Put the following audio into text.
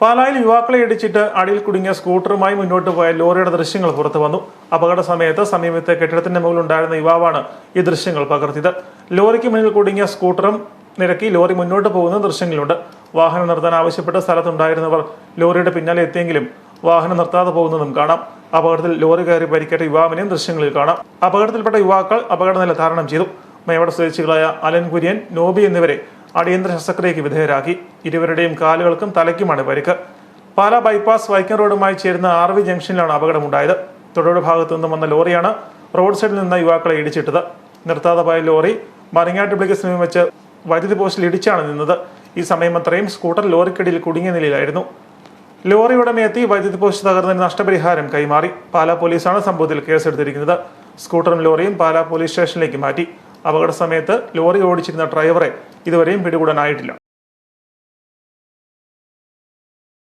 പാലായിൽ യുവാക്കളെ ഇടിച്ചിട്ട് അടിയിൽ കുടുങ്ങിയ സ്കൂട്ടറുമായി മുന്നോട്ട് പോയ ലോറിയുടെ ദൃശ്യങ്ങൾ പുറത്തു വന്നു. അപകട സമയത്ത് സമീപത്തെ കെട്ടിടത്തിന്റെ മുകളിലുണ്ടായിരുന്ന യുവാവാണ് ഈ ദൃശ്യങ്ങൾ പകർത്തിയത്. ലോറിക്ക് മുന്നിൽ കുടുങ്ങിയ സ്കൂട്ടറും നിരക്കി ലോറി മുന്നോട്ട് പോകുന്ന ദൃശ്യങ്ങളുണ്ട്. വാഹനം നിർത്താൻ ആവശ്യപ്പെട്ട് സ്ഥലത്തുണ്ടായിരുന്നവർ ലോറിയുടെ പിന്നാലെ എത്തിയെങ്കിലും വാഹനം നിർത്താതെ പോകുന്നതും കാണാം. അപകടത്തിൽ ലോറി കയറി പരിക്കേറ്റ യുവാവിനെയും ദൃശ്യങ്ങളിൽ കാണാം. അപകടത്തിൽപ്പെട്ട യുവാക്കൾ അപകടനില തരണം ചെയ്തു. മേവട സ്വദേശികളായ അലൻ കുര്യൻ നോബി എന്നിവരെ അടിയന്തര ശസ്ത്രക്രിയയ്ക്ക് വിധേയരാക്കി. ഇരുവരുടെയും കാലുകൾക്കും തലയ്ക്കുമാണ് പരിക്ക്. പാല ബൈപ്പാസ് വൈക്കം റോഡുമായി ചേരുന്ന ആർ വി ജംഗ്ഷനിലാണ് അപകടമുണ്ടായത്. തൊടുപുഴ ഭാഗത്തു നിന്നും വന്ന ലോറിയാണ് റോഡ് സൈഡിൽ നിന്ന് യുവാക്കളെ ഇടിച്ചിട്ടത്. നിർത്താതെ പോയ ലോറി മറിങ്ങാട്ടുപള്ളിക്ക് സമീപം വെച്ച് വൈദ്യുതി പോസ്റ്റിൽ ഇടിച്ചാണ് നിന്നത്. ഈ സമയം അത്രയും സ്കൂട്ടർ ലോറിക്കടിയിൽ കുടുങ്ങിയ നിലയിലായിരുന്നു. ലോറി ഉടമയെത്തി വൈദ്യുതി പോസ്റ്റ് തകർന്നതിന് നഷ്ടപരിഹാരം കൈമാറി. പാലാ പോലീസാണ് സംഭവത്തിൽ കേസെടുത്തിരിക്കുന്നത്. സ്കൂട്ടറും ലോറിയും പാലാ പോലീസ് സ്റ്റേഷനിലേക്ക് മാറ്റി. അപകട സമയത്ത് ലോറി ഓടിച്ചിരുന്ന ഡ്രൈവറെ ഇതുവരെയും പിടികൂടാനായിട്ടില്ല.